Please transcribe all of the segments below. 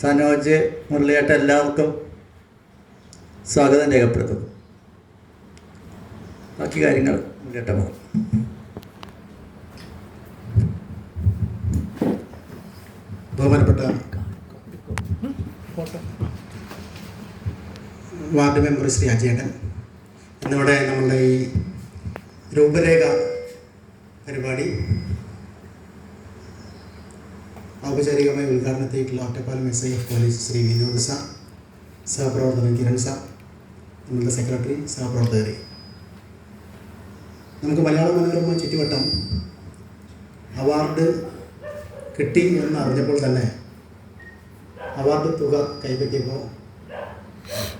സനോജ് മുരളിയേട്ടൻ എല്ലാവർക്കും സ്വാഗതം രേഖപ്പെടുത്തുന്നു. ബാക്കി കാര്യങ്ങൾ കേട്ടോ ബഹുമാനപ്പെട്ട വാർഡ് മെമ്പർ ശ്രീ അജയേട്ടൻ ഇന്നിവിടെ നമ്മളുടെ ഈ രൂപരേഖ പരിപാടി ഔപചാരികമായി ഉദ്ഘാടനത്തേക്കുള്ള Ottapalam S I F police Shri Vinod sir സഹപ്രവർത്തകൻ Kiran sir നമ്മളുടെ സെക്രട്ടറി സഹപ്രവർത്തകരെ. നമുക്ക് മലയാള മനോരമ ചുറ്റുവട്ടം അവാർഡ് കിട്ടി എന്ന് അറിഞ്ഞപ്പോൾ തന്നെ അവാർഡ് തുക കൈപ്പറ്റിയപ്പോൾ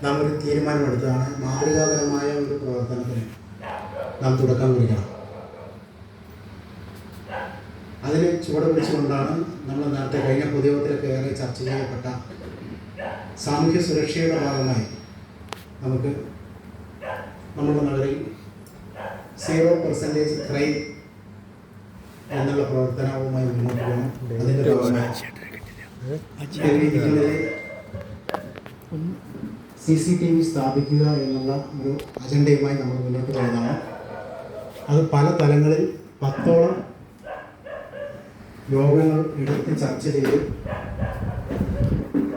നാം ഒരു തീരുമാനമെടുത്തതാണ്. മാതൃകാപരമായ ഒരു പ്രവർത്തനത്തിന് നാം തുടക്കം കുറിക്കണം. അതിന് ചുവട് പിടിച്ചുകൊണ്ടാണ് നമ്മൾ നേരത്തെ കഴിഞ്ഞ പൊതുയോഗത്തിലൊക്കെ ഏറെ ചർച്ച ചെയ്യപ്പെട്ട സാമൂഹ്യ സുരക്ഷയുടെ ഭാഗമായി നമുക്ക് നമ്മുടെ നഗരിൽ സീറോ പെർസെന്റേജ് ക്രൈം എന്നുള്ള പ്രവർത്തനവുമായി മുന്നോട്ട് പോകണം. അതിന്റെ സി സി ടി വി സ്ഥാപിക്കുക എന്നുള്ള ഒരു അജണ്ടയുമായി നമ്മൾ മുന്നോട്ട് പോകുന്നതാണ്. അത് പല തലങ്ങളിൽ പത്തോളം യോഗങ്ങൾ എടുത്ത് ചർച്ച ചെയ്ത്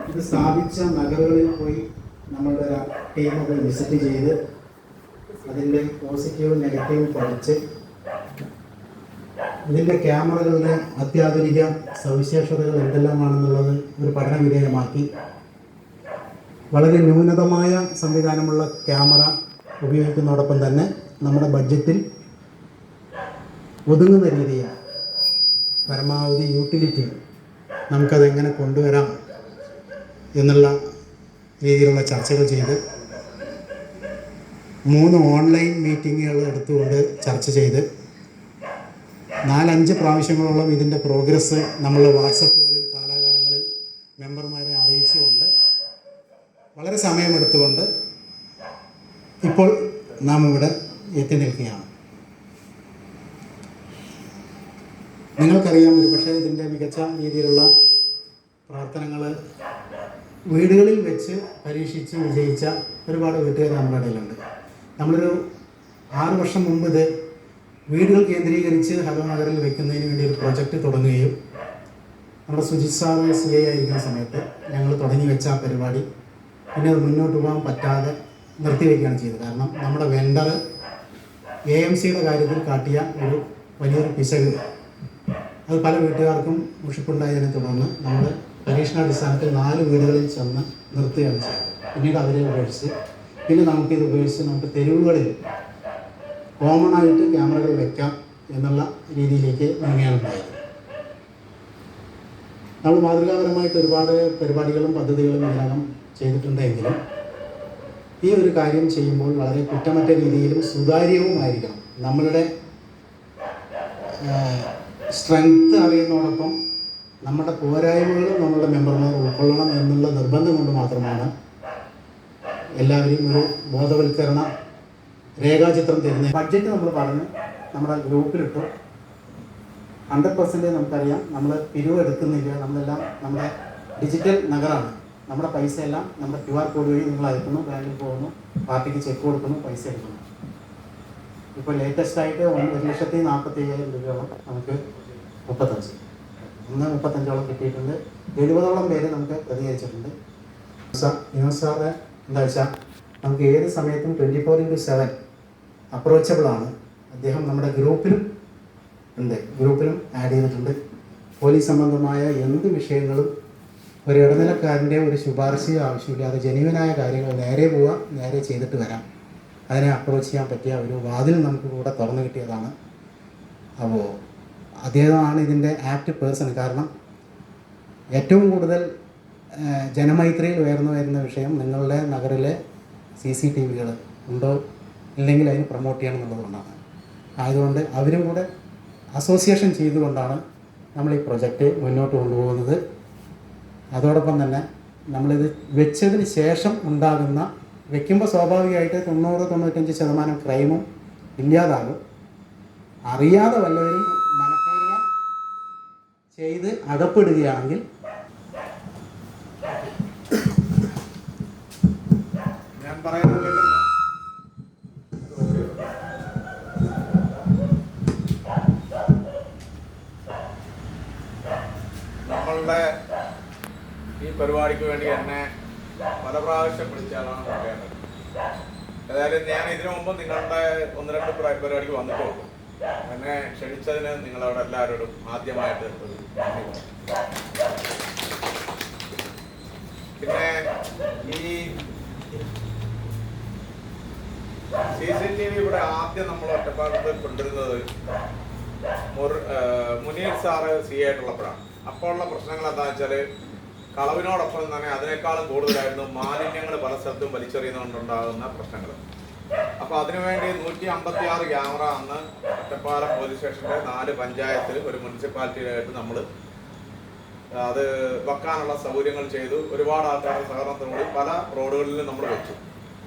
ഇത് സ്ഥാപിച്ച നഗരങ്ങളിൽ പോയി നമ്മളുടെ ടീമൊക്കെ വിസിറ്റ് ചെയ്ത് അതിന്റെ പോസിറ്റീവും നെഗറ്റീവും പഠിച്ച് ഇതിന്റെ ക്യാമറകളുടെ അത്യാധുനിക സവിശേഷതകൾ എന്തെല്ലാമാണെന്നുള്ളത് ഒരു പഠന വിധേയമാക്കി. വളരെ ന്യൂനതമായ സംവിധാനമുള്ള ക്യാമറ ഉപയോഗിക്കുന്നതോടൊപ്പം തന്നെ നമ്മുടെ ബഡ്ജറ്റിൽ ഒതുങ്ങുന്ന രീതിയിൽ പരമാവധി യൂട്ടിലിറ്റി നമുക്കതെങ്ങനെ കൊണ്ടുവരാം എന്നുള്ള രീതിയിലുള്ള ചർച്ചകൾ ചെയ്ത് മൂന്ന് ഓൺലൈൻ മീറ്റിങ്ങുകൾ എടുത്തുകൊണ്ട് ചർച്ച ചെയ്ത് നാലഞ്ച് പ്രാവശ്യങ്ങളോളം ഇതിന്റെ പ്രോഗ്രസ് നമ്മൾ വാട്സപ്പുകളിൽ കാലാകാലങ്ങളിൽ മെമ്പർമാരെ അറിയിച്ചുകൊണ്ട് വളരെ സമയമെടുത്തുകൊണ്ട് ഇപ്പോൾ നാം ഇവിടെ എത്തി നിൽക്കുകയാണ്. നിങ്ങൾക്കറിയാം ഒരു പക്ഷേ ഇതിന്റെ മികച്ച രീതിയിലുള്ള പ്രവർത്തനങ്ങൾ വീടുകളിൽ വെച്ച് പരീക്ഷിച്ച് വിജയിച്ച ഒരുപാട് വീട്ടുകാർ നമ്മുടെ ഇടയിലുണ്ട്. നമ്മളൊരു ആറു വർഷം മുമ്പ് ഇത് വീടുകൾ കേന്ദ്രീകരിച്ച് ഹലോ നഗറിൽ വെക്കുന്നതിന് വേണ്ടി ഒരു പ്രൊജക്റ്റ് തുടങ്ങുകയും നമ്മുടെ സുജിത് സാറ് സി ഐ ആയിരിക്കുന്ന സമയത്ത് ഞങ്ങൾ തുടങ്ങി വെച്ച ആ പരിപാടി പിന്നെ അത് മുന്നോട്ട് പോകാൻ പറ്റാതെ നിർത്തിവെക്കുകയാണ് ചെയ്തത്. കാരണം നമ്മുടെ വെണ്ടർ എ എം സിയുടെ കാര്യത്തിൽ കാട്ടിയ ഒരു വലിയൊരു പിശക് അത് പല വീട്ടുകാർക്കും മുഷിപ്പുണ്ടായതിനെ തുടർന്ന് നമ്മൾ പരീക്ഷണാടിസ്ഥാനത്തിൽ നാല് വീടുകളിൽ ചെന്ന് നിർത്തുകയാണ് ചെയ്തത്. പിന്നീട് അവരെ ഉപേക്ഷിച്ച്. പിന്നെ നമുക്കിത് ഉപയോഗിച്ച് നമുക്ക് തെരുവുകളിൽ കോമൺ ആയിട്ട് ക്യാമറകൾ വെക്കാം എന്നുള്ള രീതിയിലേക്ക് നീങ്ങാനുണ്ടായത് നമ്മൾ മാതൃകാപരമായിട്ട് ഒരുപാട് പരിപാടികളും പദ്ധതികളും ഇതിനകം ചെയ്തിട്ടുണ്ടെങ്കിലും ഈ ഒരു കാര്യം ചെയ്യുമ്പോൾ വളരെ കുറ്റമറ്റ രീതിയിലും സുതാര്യവുമായിരിക്കണം. നമ്മളുടെ സ്ട്രെങ്ത് അറിയുന്നതോടൊപ്പം നമ്മുടെ പോരായ്മകളും നമ്മളുടെ മെമ്പർമാർ ഉൾക്കൊള്ളണം എന്നുള്ള നിർബന്ധം കൊണ്ട് മാത്രമാണ് എല്ലാവരെയും ഒരു ബോധവൽക്കരണ രേഖാചിത്രം തരുന്നത്. ബഡ്ജറ്റ് നമ്മൾ പറഞ്ഞ് നമ്മുടെ ഗ്രൂപ്പിലിട്ടു ഹൺഡ്രഡ് പെർസെന്റേജ് നമുക്കറിയാം നമ്മൾ പിരിവ് എടുക്കുന്നില്ല നമ്മളെല്ലാം നമ്മുടെ ഡിജിറ്റൽ നഗറാണ്. നമ്മുടെ പൈസ എല്ലാം നമ്മുടെ ക്യു ആർ കോഡ് വഴി നിങ്ങൾ അയക്കുന്നു ബാങ്കിൽ പോകുന്നു പാർട്ടിക്ക് ചെക്ക് കൊടുക്കുന്നു പൈസ എടുക്കുന്നു. ഇപ്പോൾ ലേറ്റസ്റ്റ് ആയിട്ട് ഒരു ലക്ഷത്തി നാൽപ്പത്തി അയ്യായിരം രൂപയോളം നമുക്ക് മുപ്പത്തഞ്ച്. ഒന്ന് മുപ്പത്തഞ്ചോളം കിട്ടിയിട്ടുണ്ട്. എഴുപതോളം പേര് നമുക്ക് പ്രതികരിച്ചിട്ടുണ്ട്. വിനോദ് സാറ് എന്താ വെച്ചാൽ നമുക്ക് ഏത് സമയത്തും twenty four into seven approachable ആണ്. അദ്ദേഹം നമ്മുടെ ഗ്രൂപ്പിലും ഉണ്ട്. ഗ്രൂപ്പിലും ആഡ് ചെയ്തിട്ടുണ്ട്. പോലീസ് സംബന്ധമായ എന്ത് വിഷയങ്ങളും ഒരു ഇടനിലക്കാരന്റെ ഒരു ശുപാർശയോ ആവശ്യമില്ലാതെ ജനുവനായ കാര്യങ്ങൾ നേരെ പോവാം നേരെ ചെയ്തിട്ട് വരാം. അതിനെ അപ്രോച്ച് ചെയ്യാൻ പറ്റിയ ഒരു വാതിൽ നമുക്ക് കൂടെ തുറന്നു കിട്ടിയതാണ്. അപ്പോൾ അദ്ദേഹമാണ് ഇതിന്റെ ആക്ട് പേഴ്സൺ കാരണം ഏറ്റവും കൂടുതൽ ജനമൈത്രിയിൽ ഉയർന്നു വരുന്ന വിഷയം നിങ്ങളുടെ നഗറിലെ സി സി ടി വികൾ ഉണ്ടോ ഇല്ലെങ്കിൽ അതിന് പ്രൊമോട്ട് ചെയ്യണം എന്നുള്ളതുകൊണ്ടാണ് ആയതുകൊണ്ട് അവരും കൂടെ അസോസിയേഷൻ ചെയ്തുകൊണ്ടാണ് നമ്മൾ ഈ പ്രൊജക്റ്റ് മുന്നോട്ട് കൊണ്ടുപോകുന്നത്. അതോടൊപ്പം തന്നെ നമ്മളിത് വെച്ചതിന് ശേഷം ഉണ്ടാകുന്ന വെക്കുമ്പോൾ സ്വാഭാവികമായിട്ട് തൊണ്ണൂറ് തൊണ്ണൂറ്റഞ്ച് ശതമാനം ക്രൈമും ഇല്ലാതാകും. അറിയാതെ വല്ലവരും മനഃപൂർവം ചെയ്ത് അകപ്പെടുകയാണെങ്കിൽ ഞാൻ പറയുന്നത് മുമ്പ് നിങ്ങളുടെ ഒന്ന് രണ്ട് പ്ര- പരിപാടിക്ക് വന്നിട്ടു എന്നെ ക്ഷണിച്ചതിന് നിങ്ങളവിടെ എല്ലാവരോടും ആദ്യമായിട്ട്. പിന്നെ ഈ സി സി ടി വി ഇവിടെ ആദ്യം നമ്മൾ ഒറ്റപ്പാലത്ത് കൊണ്ടിരുന്നത് മുനീർ സാറ് സി ആയിട്ടുള്ളപ്പോഴാണ്. അപ്പോൾ ഉള്ള പ്രശ്നങ്ങൾ എന്താ വെച്ചാൽ കളവിനോടൊപ്പം തന്നെ അതിനേക്കാളും കൂടുതലായിരുന്നു മാലിന്യങ്ങൾ പല സ്ഥലത്തും വലിച്ചെറിയുന്നതുകൊണ്ടുണ്ടാകുന്ന പ്രശ്നങ്ങൾ. അപ്പൊ അതിനുവേണ്ടി നൂറ്റി അമ്പത്തി ആറ് ക്യാമറ അന്ന് ഒറ്റപ്പാലം പോലീസ് സ്റ്റേഷന്റെ നാല് പഞ്ചായത്തിൽ ഒരു മുനിസിപ്പാലിറ്റിയിലായിട്ട് നമ്മൾ അത് വെക്കാനുള്ള സൗകര്യങ്ങൾ ചെയ്തു. ഒരുപാട് ആൾക്കാരുടെ സഹകരണത്തോടുകൂടി പല റോഡുകളിലും നമ്മൾ വെച്ചു.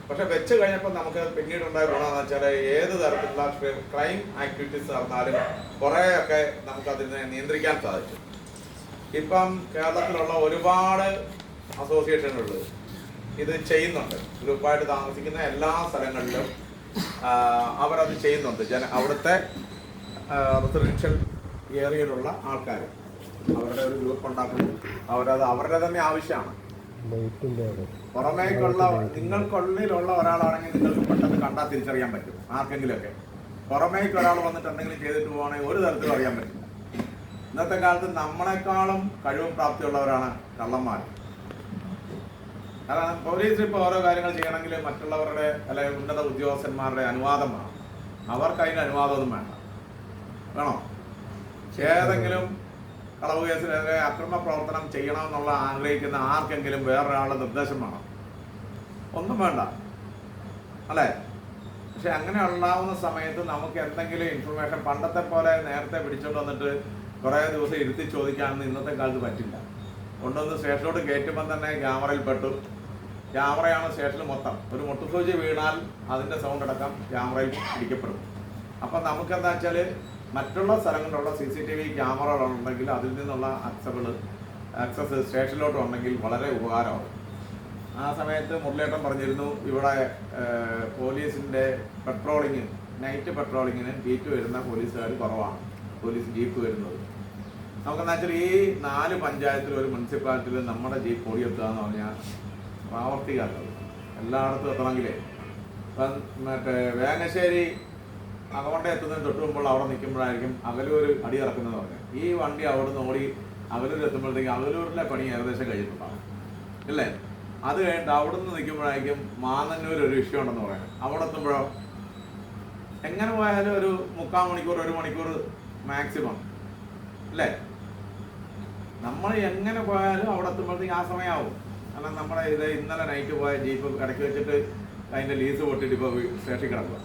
പക്ഷെ വെച്ച് കഴിഞ്ഞപ്പോൾ നമുക്ക് പിന്നീടുണ്ടായ ഗുണമെന്ന് വെച്ചാൽ ഏത് തരത്തിലുള്ള ക്രൈം ആക്ടിവിറ്റീസ് നടന്നാലും കുറേയൊക്കെ നമുക്ക് അതിനെ നിയന്ത്രിക്കാൻ സാധിച്ചു. ഇപ്പം കേരളത്തിലുള്ള ഒരുപാട് അസോസിയേഷനുകൾ ഇത് ചെയ്യുന്നുണ്ട്. ഗ്രൂപ്പായിട്ട് താമസിക്കുന്ന എല്ലാ സ്ഥലങ്ങളിലും അവർ അവരത് ചെയ്യുന്നുണ്ട്. ജന അവിടുത്തെ റെസിഡൻഷ്യൽ ഏരിയയിലുള്ള ആൾക്കാർ അവരുടെ ഒരു ഗ്രൂപ്പ് ഉണ്ടാക്കുന്നു. അവരത് അവരുടെ തന്നെ ആവശ്യമാണ്. പുറമേക്കുള്ള നിങ്ങൾക്കുള്ളിലുള്ള ഒരാളാണെങ്കിൽ നിങ്ങൾക്ക് പെട്ടെന്ന് കണ്ടാൽ തിരിച്ചറിയാൻ പറ്റും ആർക്കെങ്കിലുമൊക്കെ. പുറമേക്ക് ഒരാൾ വന്നിട്ട് എന്തെങ്കിലും ചെയ്തിട്ട് പോകുകയാണെങ്കിൽ ഒരു തരത്തിലും അറിയാൻ പറ്റില്ല. ഇന്നത്തെ കാലത്ത് നമ്മളെക്കാളും കഴിവും പ്രാപ്തിയുള്ളവരാണ് കള്ളന്മാർ കാരണം പോലീസിന് ഇപ്പോൾ ഓരോ കാര്യങ്ങൾ ചെയ്യണമെങ്കിൽ മറ്റുള്ളവരുടെ അല്ലെങ്കിൽ ഉന്നത ഉദ്യോഗസ്ഥന്മാരുടെ അനുവാദം വേണം. അവർക്ക് അതിന് അനുവാദമൊന്നും വേണ്ട. വേണോ? ഏതെങ്കിലും കളവ് കേസിനെതിരെ അക്രമ പ്രവർത്തനം ചെയ്യണമെന്നുള്ള ആഗ്രഹിക്കുന്ന ആർക്കെങ്കിലും വേറൊരാളുടെ നിർദ്ദേശം വേണം. ഒന്നും വേണ്ട. അല്ലേ? പക്ഷെ അങ്ങനെ ഉണ്ടാവുന്ന സമയത്ത് നമുക്ക് എന്തെങ്കിലും ഇൻഫർമേഷൻ പണ്ടത്തെ പോലെ നേരത്തെ പിടിച്ചോണ്ട് വന്നിട്ട് കുറേ ദിവസം ഇരുത്തി ചോദിക്കാമെന്ന് ഇന്നത്തെ കാലത്ത് പറ്റില്ല. കൊണ്ടുവന്ന് സ്റ്റേഷനോട് കയറ്റുമ്പോൾ തന്നെ ക്യാമറയിൽ പെട്ടു. ക്യാമറയാണ് സ്റ്റേഷനിൽ മൊത്തം. ഒരു മുട്ടുസൂചി വീണാൽ അതിന്റെ സൗണ്ട് അടക്കം ക്യാമറയിൽ പിടിക്കപ്പെടും അപ്പം നമുക്കെന്താ വെച്ചാൽ മറ്റുള്ള സ്ഥലങ്ങളിലുള്ള സി സി ടി വി ക്യാമറകളുണ്ടെങ്കിൽ അതിൽ നിന്നുള്ള അക്സബിൾ ആക്സസ് സ്റ്റേഷനിലോട്ട് ഉണ്ടെങ്കിൽ വളരെ ഉപകാരമാവും ആ സമയത്ത് മുരളിയേട്ടൻ പറഞ്ഞിരുന്നു ഇവിടെ പോലീസിന്റെ പെട്രോളിങ് നൈറ്റ് പെട്രോളിങ്ങിന് ജീപ്പ് വരുന്ന പോലീസുകാർ കുറവാണ്. പോലീസ് ജീപ്പ് വരുന്നത്. നമുക്കെന്താ വെച്ചാൽ ഈ നാല് പഞ്ചായത്തിലും ഒരു മുനിസിപ്പാലിറ്റിയിൽ നമ്മുടെ ജീപ്പ് ഓടിയെത്തുക എന്ന് പറഞ്ഞാൽ പ്രാവർത്തികമല്ലത് എല്ലായിടത്തും എത്തണമെങ്കിലേ. ഇപ്പം മറ്റേ വേങ്ങശ്ശേരി അകവണ്ട എത്തുന്നതിന് തൊട്ട് മുമ്പുള്ള അവിടെ നിൽക്കുമ്പോഴായിരിക്കും അകലൂർ അടി ഇറക്കുന്നത് പറഞ്ഞു. ഈ വണ്ടി അവിടെ നിന്ന് ഓടി അകലൂർ എത്തുമ്പോഴത്തേക്ക് അകലൂരിലെ പണി ഏകദേശം കഴിഞ്ഞിട്ടുണ്ടാവും. ഇല്ലേ? അത് കഴിഞ്ഞിട്ട് അവിടെ നിന്ന് നിൽക്കുമ്പോഴായിരിക്കും മാന്നന്നൂർ ഒരു ഇഷ്യൂ ഉണ്ടെന്ന് പറയുന്നത്. അവിടെ എത്തുമ്പോഴോ? എങ്ങനെ പോയാലും ഒരു മുക്കാൽ മണിക്കൂർ ഒരു മണിക്കൂർ മാക്സിമം. അല്ലേ നമ്മൾ എങ്ങനെ പോയാലും അവിടെ എത്തുമ്പോഴത്തേക്ക് ആ സമയമാവും. കാരണം നമ്മുടെ ഇത് ഇന്നലെ നൈറ്റ് പോയ ജീപ്പ് കടക്കി വെച്ചിട്ട് അതിന്റെ ലീസ് പൊട്ടിട്ട് ഇപ്പോൾ സ്റ്റേഷനിൽ കിടക്കുക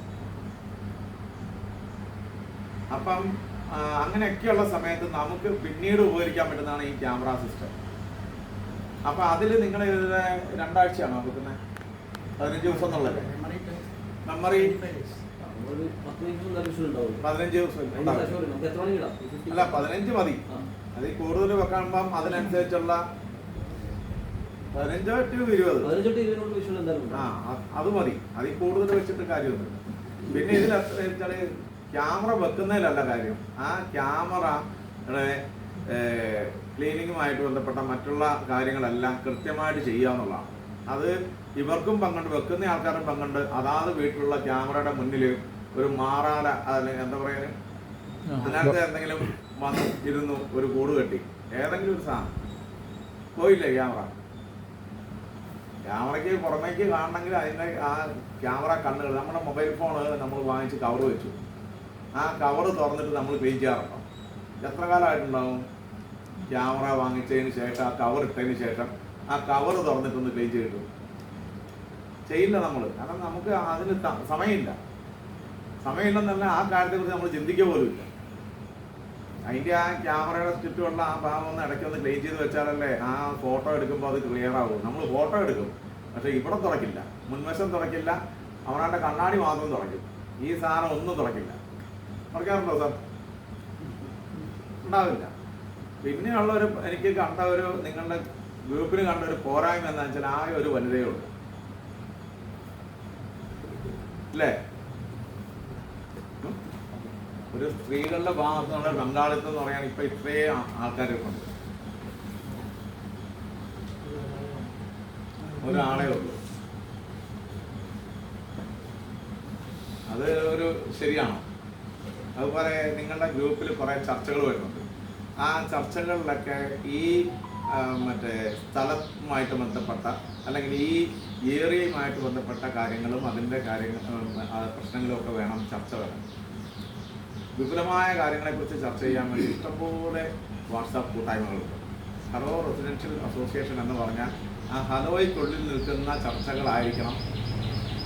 അപ്പം അങ്ങനെയൊക്കെയുള്ള സമയത്ത് നമുക്ക് പിന്നീട് ഉപകരിക്കാൻ പറ്റുന്നതാണ് ഈ ക്യാമറ സിസ്റ്റം അപ്പൊ അതിൽ നിങ്ങൾ ഇതിലെ രണ്ടാഴ്ചയാണോ വെക്കുന്നത് പതിനഞ്ച് ദിവസം എന്നുള്ളത്. മെമ്മറി പതിനഞ്ച് ദിവസം അതിന് ഉണ്ടാവും. ശേഷം ഒരു- നമുക്ക് എത്ര മണിക്ക് ഇടാം? ഈ 50? അല്ല പതിനഞ്ച് മതി. അതിൽ കൂടുതൽ വെക്കുമ്പം അതിനനുസരിച്ചുള്ള പതിനഞ്ചോ ടു ഇരുപത്? പതിനഞ്ചോ ടു ഇരുപതിനോട് വിഷ്വൽ എന്തായാലും ആ അത് മതി. അതിൽ കൂടുതൽ വെച്ചിട്ട് കാര്യമൊന്നുമില്ല പിന്നെ ഇതിൽ അത്ര വെച്ചാൽ ക്യാമറ വെക്കുന്നതിലല്ല കാര്യം. ആ ക്യാമറ ക്ലീനിങ്ങുമായിട്ട് ബന്ധപ്പെട്ട മറ്റുള്ള കാര്യങ്ങളെല്ലാം കൃത്യമായിട്ട് ചെയ്യുക എന്നുള്ളതാണ്. അത് ഇവർക്കും പങ്കുണ്ട് വെക്കുന്ന ആൾക്കാരും പങ്കുണ്ട്. അതാത് വീട്ടിലുള്ള ക്യാമറയുടെ മുന്നിൽ ഒരു മാറാല അല്ലെങ്കിൽ എന്താ പറയുക അതിനകത്ത് എന്തെങ്കിലും വന്ന് ഇരുന്നു ഒരു കൂട് കെട്ടി. ഏതെങ്കിലും ഒരു സാധനം. പോയില്ലേ ക്യാമറ? ക്യാമറയ്ക്ക് പുറമേക്ക് കാണണമെങ്കിൽ അതിന്റെ ആ ക്യാമറ കണ്ണുകൾ നമ്മുടെ മൊബൈൽ ഫോൺ നമ്മൾ വാങ്ങിച്ച് കവർ വെച്ചു. ആ കവർ തുറന്നിട്ട് നമ്മൾ പേ ചെയ്യാറുണ്ടോ? എത്ര കാലമായിട്ടുണ്ടാവും? ക്യാമറ വാങ്ങിച്ചതിന് ശേഷം ആ കവർ ഇട്ടതിന് ശേഷം ആ കവർ തുറന്നിട്ടൊന്ന് ക്ലീൻ ചെയ്തിട്ടു ചെയ്യില്ല നമ്മൾ. കാരണം നമുക്ക് അതിന് സമയമില്ല. സമയമില്ലെന്നല്ല ആ കാര്യത്തെക്കുറിച്ച് നമ്മൾ ചിന്തിക്കുക പോലും ഇല്ല അതിന്റെ ആ ക്യാമറയുടെ ചുറ്റുമുള്ള ആ ഭാഗം ഒന്ന് ഇടയ്ക്ക് ഒന്ന് ക്ലീൻ ചെയ്ത് വെച്ചാലല്ലേ ആ ഫോട്ടോ എടുക്കുമ്പോൾ അത് ക്ലിയർ ആവും നമ്മൾ ഫോട്ടോ എടുക്കും. പക്ഷെ ഇവിടെ തുറക്കില്ല. മുൻവശം തുറക്കില്ല. അവനാണ്ട് കണ്ണാടി മാത്രം തുറക്കും. ഈ സാധനം ഒന്നും തുറക്കില്ല. തുറക്കാറുണ്ടോ സാർ? ഉണ്ടാവില്ല. പിന്നെയുള്ള ഒരു എനിക്ക് കണ്ട ഒരു നിങ്ങളുടെ ഗ്രൂപ്പിൽ കണ്ട ഒരു പോരായ്മ എന്താ വെച്ചാൽ ആകെ ഒരു വനിതയുള്ളൂ അല്ലേ? ഒരു സ്ത്രീകളുടെ ഭാഗത്ത് നിന്നുള്ള പങ്കാളിത്തം എന്ന് പറയാൻ ഇപ്പൊ ഇത്രയും ആൾക്കാരൊക്കെ ഉണ്ട്. ഒരാളേ ഉള്ളൂ. അത് ഒരു ശരിയാണോ. അതുപോലെ നിങ്ങളുടെ ഗ്രൂപ്പിൽ കുറേ ചർച്ചകൾ വരുന്നുണ്ട്. ആ ചർച്ചകളിലൊക്കെ ഈ മറ്റേ സ്ഥലവുമായിട്ട് ബന്ധപ്പെട്ട അല്ലെങ്കിൽ ഈ ഏരിയയുമായിട്ട് ബന്ധപ്പെട്ട കാര്യങ്ങളും അതിന്റെ കാര്യങ്ങൾ പ്രശ്നങ്ങളും ഒക്കെ വേണം ചർച്ച വേണം വിപുലമായ കാര്യങ്ങളെക്കുറിച്ച് ചർച്ച ചെയ്യാൻ വേണ്ടി ഇഷ്ടംപോലെ വാട്സാപ്പ് കൂട്ടായ്മകളുണ്ട്. ഹലോ റെസിഡൻഷ്യൽ അസോസിയേഷൻ എന്ന് പറഞ്ഞാൽ ആ ഹലോയ്ക്കുള്ളിൽ നിൽക്കുന്ന ചർച്ചകളായിരിക്കണം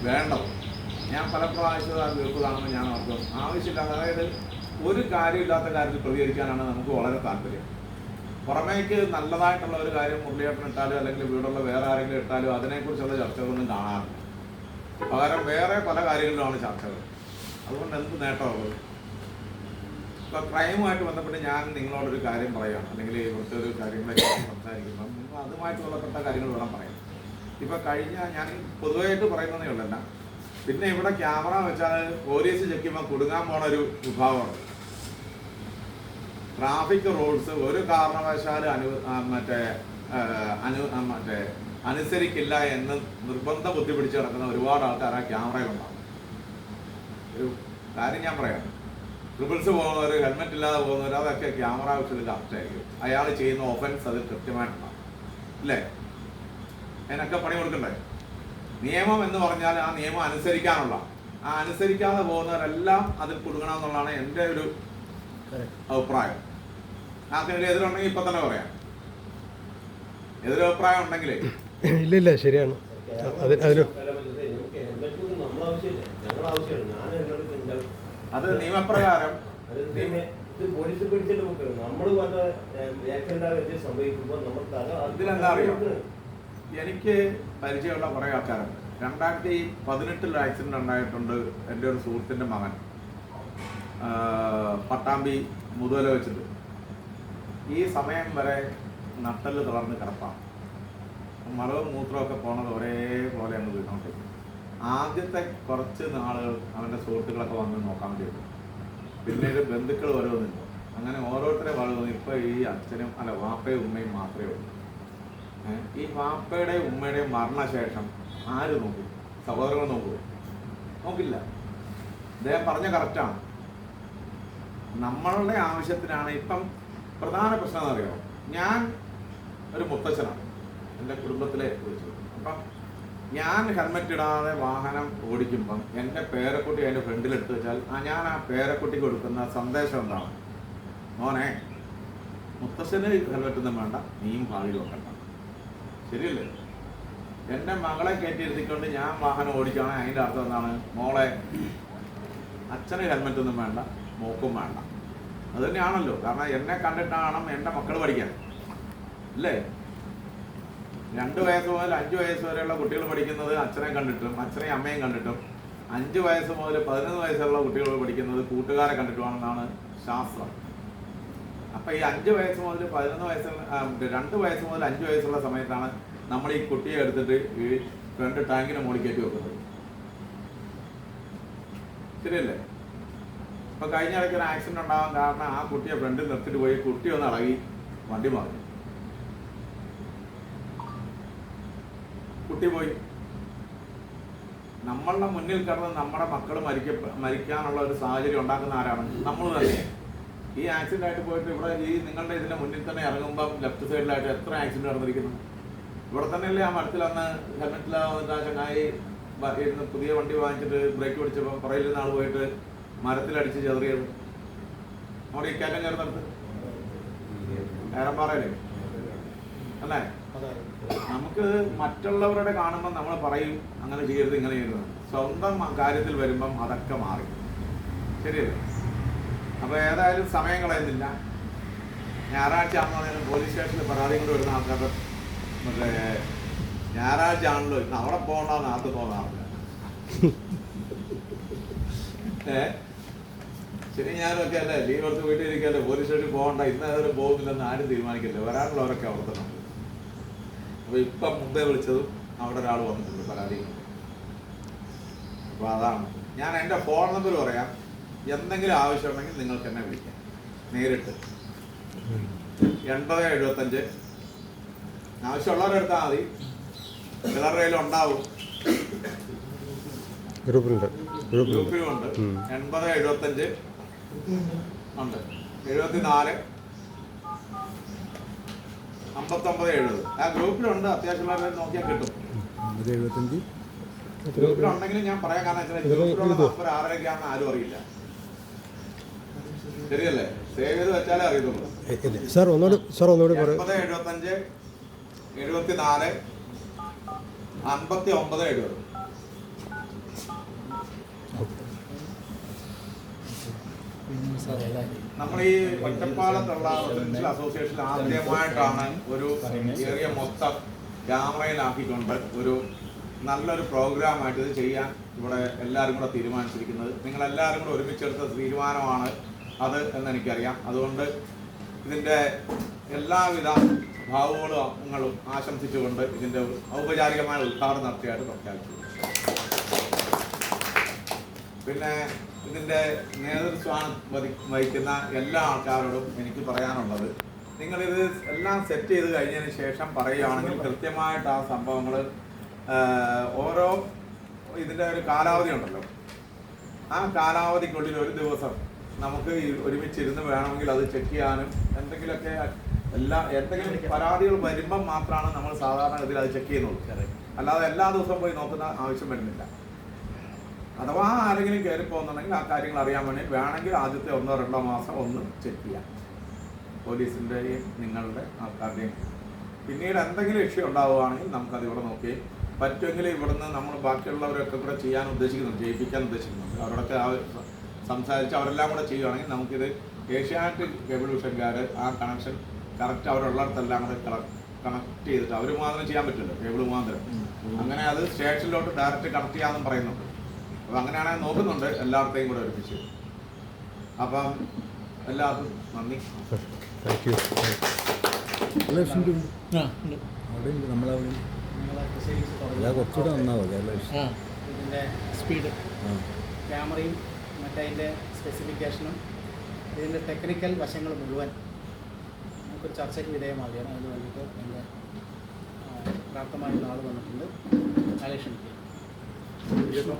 വേണ്ടത്. ഞാൻ പല പ്രാവശ്യം അത് ഗ്രൂപ്പ് ഞാൻ ഓർക്കും ആവശ്യമില്ല അതായത് ഒരു കാര്യമില്ലാത്ത കാര്യത്തിൽ പ്രതികരിക്കാനാണ് നമുക്ക് വളരെ താല്പര്യം. പുറമേക്ക് നല്ലതായിട്ടുള്ള ഒരു കാര്യം മുരളിയേട്ടൻ ഇട്ടാലും അല്ലെങ്കിൽ വീടുള്ള വേറെ ആരെങ്കിലും ഇട്ടാലും അതിനെക്കുറിച്ചുള്ള ചർച്ചകളൊന്നും കാണാറില്ല. പകരം വേറെ പല കാര്യങ്ങളിലുമാണ് ചർച്ചകൾ. അതുകൊണ്ട് എന്ത് നേട്ടമുള്ളത് ഇപ്പൊ ക്രൈമുമായിട്ട് ബന്ധപ്പെട്ട് ഞാൻ നിങ്ങളോടൊരു കാര്യം പറയാം. അല്ലെങ്കിൽ ഇവിടുത്തെ ഒരു കാര്യങ്ങളെ സംസാരിക്കുമ്പോൾ നിങ്ങൾ അതുമായിട്ട് ബന്ധപ്പെട്ട കാര്യങ്ങൾ വേണം പറയാം ഇപ്പൊ കഴിഞ്ഞ ഞാൻ പൊതുവായിട്ട് പറയുന്നതേ ഉള്ളല്ല. പിന്നെ ഇവിടെ ക്യാമറ വെച്ചാൽ പോലീസ് ചെക്ക് ചെയ്യുമ്പോൾ കുടുങ്ങാൻ പോണ ഒരു വിഭാഗമാണ് ട്രാഫിക് റൂൾസ് ഒരു കാരണവശാലും അനു മറ്റേ അനു മറ്റേ അനുസരിക്കില്ല എന്ന് നിർബന്ധ ബുദ്ധി പിടിച്ച് കിടക്കുന്ന ഒരുപാട് ആൾക്കാർ ആ ക്യാമറയിലുണ്ടാകും ഒരു കാര്യം ഞാൻ പറയാം. ട്രിപ്പിൾസ് പോകുന്നവർ ഹെൽമെറ്റ് ഇല്ലാതെ പോകുന്നവർ അതൊക്കെ ക്യാമറ വെച്ചിട്ട് കറക്റ്റ് ആയിരിക്കും. അയാൾ ചെയ്യുന്ന ഒഫൻസ് അതിൽ കൃത്യമായിട്ടുണ്ടാവും അല്ലേ? അതിനൊക്കെ പണി കൊടുക്കണ്ടേ? നിയമം എന്ന് പറഞ്ഞാൽ ആ നിയമം അനുസരിക്കാനുള്ള. ആ അനുസരിക്കാതെ പോകുന്നവരെല്ലാം അതിൽ കൊടുക്കണം എന്നുള്ളതാണ് എന്റെ ഒരു അഭിപ്രായം. ആർക്കെങ്കിലും എതിരുണ്ടെങ്കിൽ ഇപ്പൊ തന്നെ പറയാം. എതിരഭിപ്രായം ഉണ്ടെങ്കിലേ. ഇല്ല ഇല്ല ശരിയാണ്. അതിന് അതിന് നമ്മളെ ആവശ്യമില്ല ഞങ്ങളുടെ ആവശ്യമാണ് ഞാൻ എന്നോട് ഉണ്ടാവും അത് നിയമപ്രകാരം പോലീസ് പിടിച്ചിട്ട് നോക്കണം നമ്മൾ വന്ന ആക്സിഡന്റ് ആകെ സംഭവിക്കുമ്പോൾ നമ്മൾ തല ഇതിലെന്താ അറിയാം? എനിക്ക് പരിചയമുള്ള കുറേ ആൾക്കാരുണ്ട്. രണ്ടായിരത്തി പതിനെട്ടിൽ ആക്സിഡന്റ് ഉണ്ടായിട്ടുണ്ട് എന്റെ ഒരു സുഹൃത്തിന്റെ മകൻ. പട്ടാമ്പി മുതുവല വെച്ചിട്ട്. ഈ സമയം വരെ നട്ടൽ തളർന്ന് കിടപ്പാണ്. മറവും മൂത്രമൊക്കെ പോണത് ഒരേപോലെ അങ്ങ് വീണോണ്ടിരിക്കും ആദ്യത്തെ കുറച്ച് നാളുകൾ അവന്റെ സുഹൃത്തുക്കളൊക്കെ വന്ന് നോക്കാൻ വേണ്ടി പിന്നീട് ബന്ധുക്കൾ ഓരോന്നില്ല അങ്ങനെ ഓരോരുത്തരെ വളർന്നു ഇപ്പൊ ഈ അച്ഛനും അല്ല വാപ്പയും ഉമ്മയും മാത്രമേ ഉള്ളൂ? ഈ വാപ്പയുടെയും ഉമ്മയുടെയും മരണശേഷം ആര് നോക്കും? സഹോദരങ്ങൾ നോക്കൂ നോക്കില്ല. അദ്ദേഹം പറഞ്ഞ കറക്റ്റാണ് നമ്മളുടെ ആവശ്യത്തിനാണ് ഇപ്പം പ്രധാന പ്രശ്നം എന്നറിയോ ഞാൻ ഒരു മുത്തച്ഛനാണ്. എന്റെ കുടുംബത്തിലെ കുറിച്ച് അപ്പം ഞാൻ ഹെൽമെറ്റ് ഇടാതെ വാഹനം ഓടിക്കുമ്പം എന്റെ പേരക്കുട്ടി അതിന്റെ ഫ്രണ്ടിൽ എടുത്തു വെച്ചാൽ ആ ഞാൻ ആ പേരക്കുട്ടിക്ക് കൊടുക്കുന്ന സന്ദേശം എന്താണ്? മോനെ മുത്തശ്ശന് ഹെൽമെറ്റ് ഒന്നും വേണ്ട നീയും ഭാവിയിൽ നോക്കണ്ട. ശരിയല്ലേ? എന്റെ മകളെ കയറ്റിയിരുത്തിക്കൊണ്ട് ഞാൻ വാഹനം ഓടിക്കുകയാണെങ്കിൽ അതിന്റെ അർത്ഥം എന്താണ്? മോളെ അച്ഛന് ഹെൽമെറ്റ് ഒന്നും വേണ്ട മോക്കും വേണ്ട. അത് തന്നെയാണല്ലോ. കാരണം എന്നെ കണ്ടിട്ടാണ് എന്റെ മക്കൾ പഠിക്കാൻ. അല്ലേ? രണ്ട് വയസ്സ് മുതൽ അഞ്ച് വയസ്സ് വരെയുള്ള കുട്ടികൾ പഠിക്കുന്നത് അച്ഛനെ കണ്ടിട്ടും അച്ഛനെയും അമ്മയും കണ്ടിട്ടും. അഞ്ച് വയസ്സ് മുതൽ പതിനൊന്ന് വയസ്സുള്ള കുട്ടികൾ പഠിക്കുന്നത് കൂട്ടുകാരെ കണ്ടിട്ടുമാണെന്നാണ് ശാസ്ത്രം. അപ്പൊ ഈ അഞ്ച് വയസ്സ് മുതൽ പതിനൊന്ന് വയസ്സ് രണ്ട് വയസ്സ് മുതൽ അഞ്ച് വയസ്സുള്ള സമയത്താണ് നമ്മൾ ഈ കുട്ടിയെ എടുത്തിട്ട് ഈ ഫ്രണ്ട് ടാങ്കിന് മുകളിൽ കയറ്റി വെക്കുന്നത്. ശരിയല്ലേ? ഇപ്പൊ കഴിഞ്ഞ ഇടയ്ക്ക് ഒരു ആക്സിഡന്റ് ഉണ്ടാകാൻ കാരണം ആ കുട്ടിയെ ഫ്രണ്ടിൽ നിർത്തിട്ട് പോയി കുട്ടി ഒന്ന് ഇളകി വണ്ടി മാറി കുട്ടി പോയി നമ്മളുടെ മുന്നിൽ കിടന്ന് നമ്മുടെ മക്കൾ മരിക്ക മരിക്കാനുള്ള ഒരു സാഹചര്യം ഉണ്ടാക്കുന്ന ആരാണ്? നമ്മൾ തന്നെ. ഈ ആക്സിഡന്റ് ആയിട്ട് പോയിട്ട് ഇവിടെ ഈ നിങ്ങളുടെ ഇതിന്റെ മുന്നിൽ തന്നെ ഇറങ്ങുമ്പോൾ ലെഫ്റ്റ് സൈഡിലായിട്ട് എത്ര ആക്സിഡന്റ് നടന്നിരിക്കുന്നു? ഇവിടെ തന്നെയല്ലേ ആ മരത്തിൽ അന്ന് ഹെൽമെറ്റിലാവുന്ന ചങ്ങായി ബ- ഇരുന്ന് പുതിയ വണ്ടി വാങ്ങിച്ചിട്ട് ബ്രേക്ക് പിടിച്ചപ്പോൾ പുറയിൽ നിന്ന് ആൾ പോയിട്ട് മരത്തിലടിച്ച് ചെറിയത് അവിടെ ഈ കയറ്റം കയറുന്നിടത്ത്? പറയല്ലേ അല്ലേ? നമുക്ക് മറ്റുള്ളവരുടെ കാണുമ്പോൾ നമ്മൾ പറയും അങ്ങനെ ചെയ്യരുത് ഇങ്ങനെ ചെയ്യരുത്. സ്വന്തം കാര്യത്തിൽ വരുമ്പം അതൊക്കെ മാറി. ശരിയല്ലേ? അപ്പോൾ ഏതായാലും സമയം കളയുന്നില്ല ഞായറാഴ്ച ആണെന്ന് പോലീസ് സ്റ്റേഷനിൽ പരാതി കൊണ്ട് വരുന്ന ആൾക്കാരുടെ മറ്റേ ഞായറാഴ്ച ആണല്ലോ ഇന്ന് അവിടെ പോകണ്ടെന്ന് ആർക്കും തോന്നാറില്ല ഏ? ശരി ഞാനൊക്കെ അല്ലേ? ലീവ് എടുത്ത് വീട്ടിൽ ഇരിക്കല്ലേ പോലീസ് സ്റ്റേഷനിൽ പോകണ്ട ഇന്ന് ഏതായാലും പോകുന്നില്ലെന്ന് ആരും തീരുമാനിക്കില്ല? വരാനുള്ളവരൊക്കെ അവിടെ തന്നെ ഉണ്ട് അപ്പൊ ഇപ്പം മുമ്പേ വിളിച്ചതും അവിടെ ഒരാൾ വന്നിട്ടുണ്ട് പരാതി. അപ്പൊ അതാണ്. ഞാൻ എന്റെ ഫോൺ നമ്പർ പറയാം. എന്തെങ്കിലും ആവശ്യമുണ്ടെങ്കിൽ നിങ്ങൾക്ക് എന്നെ വിളിക്കാം. നേരിട്ട്. എൺപത് എഴുപത്തഞ്ച്. ആവശ്യമുള്ളവരെ എടുത്താൽ മതി കയ്യിൽ ഉണ്ടാവും. ഗ്രൂപ്പിലുണ്ട്. ഗ്രൂപ്പിലുണ്ട്. എൺപത് എഴുപത്തഞ്ച്. ഉണ്ട്. എഴുപത്തിനാല്. അമ്പത്തൊമ്പത് എഴുപത്. ആ ഗ്രൂപ്പിലുണ്ട് അത്യാവശ്യമുള്ളവരെ നോക്കിയാൽ കിട്ടും. എഴുപത്തഞ്ച്. ഗ്രൂപ്പിലുണ്ടെങ്കിലും ഞാൻ പറയാൻ കാരണം വെച്ചാൽ ഗ്രൂപ്പിലുള്ള നമ്പർ ആരുടെയൊക്കെയാണെന്ന് ആരും അറിയില്ല. ശരിയല്ലേ? സേവ് ചെയ്ത് വെച്ചാലേ അറിയത്തുള്ളൂ. സാർ ഒന്നുകൂടി സാർ ഒന്നുകൂടി എൺപത് എഴുപത്തഞ്ച് എഴുപത്തിനാല് അൻപത്തി ഒമ്പത് എഴുപത് നമ്മൾ ഈ ഒറ്റപ്പാലത്തുള്ള റെസിഡൻഷ്യൽ അസോസിയേഷൻ ആദ്യമായിട്ടാണ് ഒരു ചെറിയ മൊത്തം ക്യാമറയിലാക്കിക്കൊണ്ട് ഒരു നല്ലൊരു പ്രോഗ്രാമായിട്ട് ഇത് ചെയ്യാൻ ഇവിടെ എല്ലാവരും കൂടെ തീരുമാനിച്ചിരിക്കുന്നത്. നിങ്ങൾ എല്ലാവരും കൂടെ ഒരുമിച്ചെടുത്ത തീരുമാനമാണ് അത് എന്നെനിക്കറിയാം. അതുകൊണ്ട് ഇതിന്റെ എല്ലാവിധ ഭാവുകളും ആശംസിച്ചുകൊണ്ട് ഇതിന്റെ ഔപചാരികമായ ഉദ്ഘാടനം നടത്തിയായിട്ട് പ്രഖ്യാപിച്ചു പിന്നെ ഇതിന്റെ നേതൃത്വം വഹിക്കുന്ന എല്ലാ ആൾക്കാരോടും എനിക്ക് പറയാനുള്ളത് നിങ്ങളിത് എല്ലാം സെറ്റ് ചെയ്ത് കഴിഞ്ഞതിന് ശേഷം പറയുകയാണെങ്കിൽ കൃത്യമായിട്ട് ആ സംഭവങ്ങൾ ഓരോ ഇതിന്റെ ഒരു കാലാവധി ഉണ്ടല്ലോ. ആ കാലാവധിക്കുള്ളിൽ ഒരു ദിവസം നമുക്ക് ഒരുമിച്ചിരുന്ന് വേണമെങ്കിൽ അത് ചെക്ക് ചെയ്യാനും എന്തെങ്കിലുമൊക്കെ എല്ലാ എന്തെങ്കിലും പരാതികൾ വരുമ്പം മാത്രമാണ് നമ്മൾ സാധാരണ ഇതിൽ അത് ചെക്ക് ചെയ്യുന്നത്. അല്ലാതെ എല്ലാ ദിവസവും പോയി നോക്കുന്ന ആവശ്യം വരുന്നില്ല. അഥവാ ആരെങ്കിലും കയറി പോകുന്നുണ്ടെങ്കിൽ ആ കാര്യങ്ങൾ അറിയാൻ വേണ്ടി വേണമെങ്കിൽ ആദ്യത്തെ ഒന്നോ രണ്ടോ മാസം ഒന്ന് ചെക്ക് ചെയ്യാം. പോലീസിന്റെയും നിങ്ങളുടെ ആൾക്കാരുടെയും പിന്നീട് എന്തെങ്കിലും ഇഷ്യൂ ഉണ്ടാവുകയാണെങ്കിൽ നമുക്കത് ഇവിടെ നോക്കി. പറ്റുമെങ്കിൽ ഇവിടുന്ന് നമ്മൾ ബാക്കിയുള്ളവരൊക്കെ കൂടെ ചെയ്യാൻ ഉദ്ദേശിക്കുന്നുണ്ട് ജയിപ്പിക്കാൻ ഉദ്ദേശിക്കുന്നുണ്ട് അവരോടൊക്കെ ആ സംസാരിച്ച് അവരെല്ലാം കൂടെ ചെയ്യുകയാണെങ്കിൽ നമുക്കിത് ഏഷ്യാനെറ്റ് കേബിൾ വിഷൻകാർ ആ കണക്ഷൻ കറക്റ്റ് അവരുള്ളിടത്തെല്ലാം കൂടെ കണക്ട് ചെയ്തിട്ട് അവർ മാത്രം ചെയ്യാൻ പറ്റില്ല കേബിൾ മാത്രം. അങ്ങനെ അത് സ്റ്റേഷനിലോട്ട് ഡയറക്റ്റ് കണക്ട് ചെയ്യാമെന്നും പറയുന്നുണ്ട്. അപ്പോൾ അങ്ങനെയാണ് നോക്കുന്നുണ്ട് എല്ലാവരുടെയും കൂടെ ഒരുമിച്ച്. അപ്പം എല്ലാവർക്കും നന്ദി. താങ്ക് യു കുറച്ചുകൂടെ നന്നാവും ഇതിന്റെ സ്പീഡ് ക്യാമറയും മറ്റതിന്റെ സ്പെസിഫിക്കേഷനും ഇതിന്റെ ടെക്നിക്കൽ വശങ്ങൾ മുഴുവൻ നമുക്കൊരു ചർച്ചയ്ക്ക് വിധേയമാവുകയാണ്. അതിന് വേണ്ടിയിട്ട് എന്റെ പ്രാപ്തമായിട്ടുള്ള ആൾ വന്നിട്ടുണ്ട്. 你说。